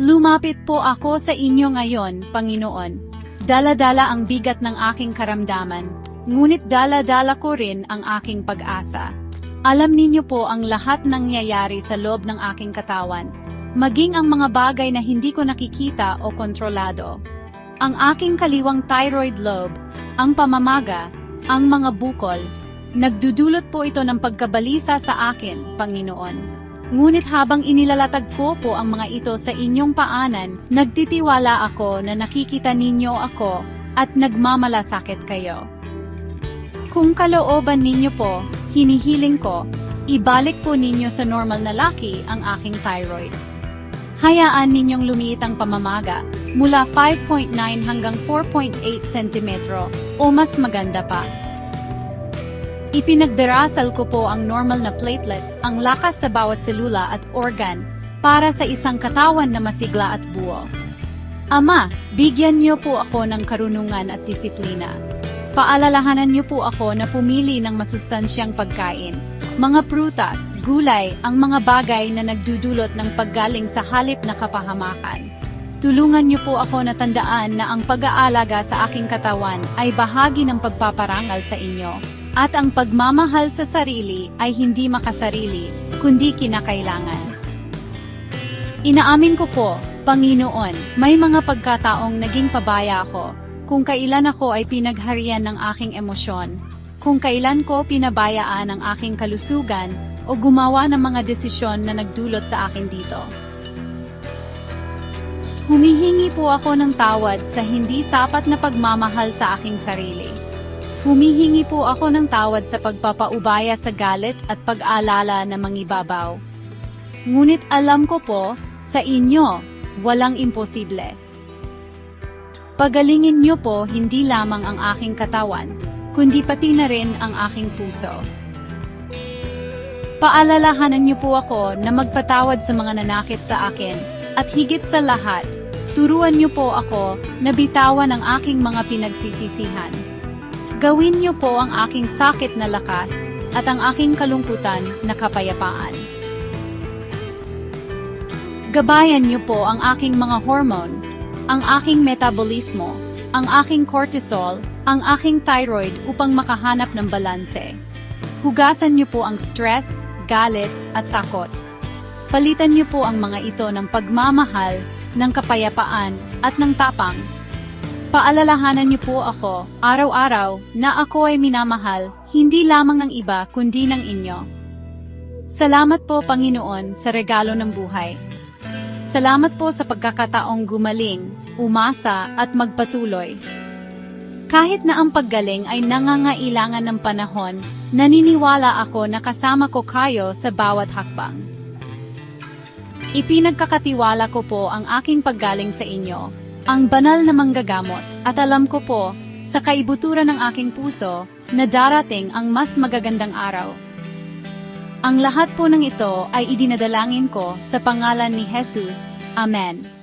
Lumapit po ako sa inyo ngayon, Panginoon. Dala-dala ang bigat ng aking karamdaman, ngunit dala-dala ko rin ang aking pag-asa. Alam ninyo po ang lahat ng nangyayari sa loob ng aking katawan, maging ang mga bagay na hindi ko nakikita o kontrolado. Ang aking kaliwang thyroid lobe, ang pamamaga, ang mga bukol, nagdudulot po ito ng pagkabalisa sa akin, Panginoon. Ngunit habang inilalatag ko po ang mga ito sa inyong paanan, nagtitiwala ako na nakikita ninyo ako at nagmamalasakit kayo. Kung kalooban ninyo po, hinihiling ko, ibalik po ninyo sa normal na laki ang aking thyroid. Hayaan ninyong lumiit ang pamamaga mula 5.9 hanggang 4.8 cm o mas maganda pa. Ipinagdarasal ko po ang normal na platelets, ang lakas sa bawat selula at organ, para sa isang katawan na masigla at buo. Ama, bigyan niyo po ako ng karunungan at disiplina. Paalalahanan niyo po ako na pumili ng masustansyang pagkain, mga prutas, gulay, ang mga bagay na nagdudulot ng paggaling sa halip na kapahamakan. Tulungan niyo po ako na tandaan na ang pag-aalaga sa aking katawan ay bahagi ng pagpaparangal sa inyo, at ang pagmamahal sa sarili ay hindi makasarili, kundi kinakailangan. Inaamin ko po, Panginoon, may mga pagkataong naging pabaya ako, kung kailan ako ay pinagharian ng aking emosyon, kung kailan ko pinabayaan ang aking kalusugan o gumawa ng mga desisyon na nagdulot sa akin dito. Humihingi po ako ng tawad sa hindi sapat na pagmamahal sa aking sarili. Humihingi po ako ng tawad sa pagpapaubaya sa galit at pag-alala na mangibabaw. Ngunit alam ko po, sa inyo, walang imposible. Pagalingin niyo po hindi lamang ang aking katawan, kundi pati na rin ang aking puso. Paalalahanan niyo po ako na magpatawad sa mga nanakit sa akin, at higit sa lahat, turuan niyo po ako na bitawan ang aking mga pinagsisisihan. Gawin niyo po ang aking sakit na lakas at ang aking kalungkutan na kapayapaan. Gabayan niyo po ang aking mga hormone, ang aking metabolismo, ang aking cortisol, ang aking thyroid upang makahanap ng balanse. Hugasan niyo po ang stress, galit, at takot. Palitan niyo po ang mga ito ng pagmamahal, ng kapayapaan, at ng tapang. Paalalahanan niyo po ako, araw-araw, na ako ay minamahal, hindi lamang ng iba kundi ng inyo. Salamat po Panginoon sa regalo ng buhay. Salamat po sa pagkakataong gumaling, umasa at magpatuloy. Kahit na ang paggaling ay nangangailangan ng panahon, naniniwala ako na kasama ko kayo sa bawat hakbang. Ipinagkakatiwala ko po ang aking paggaling sa inyo, ang banal na manggagamot, at alam ko po, sa kaibuturan ng aking puso, na darating ang mas magagandang araw. Ang lahat po ng ito ay idinadalangin ko sa pangalan ni Jesus. Amen.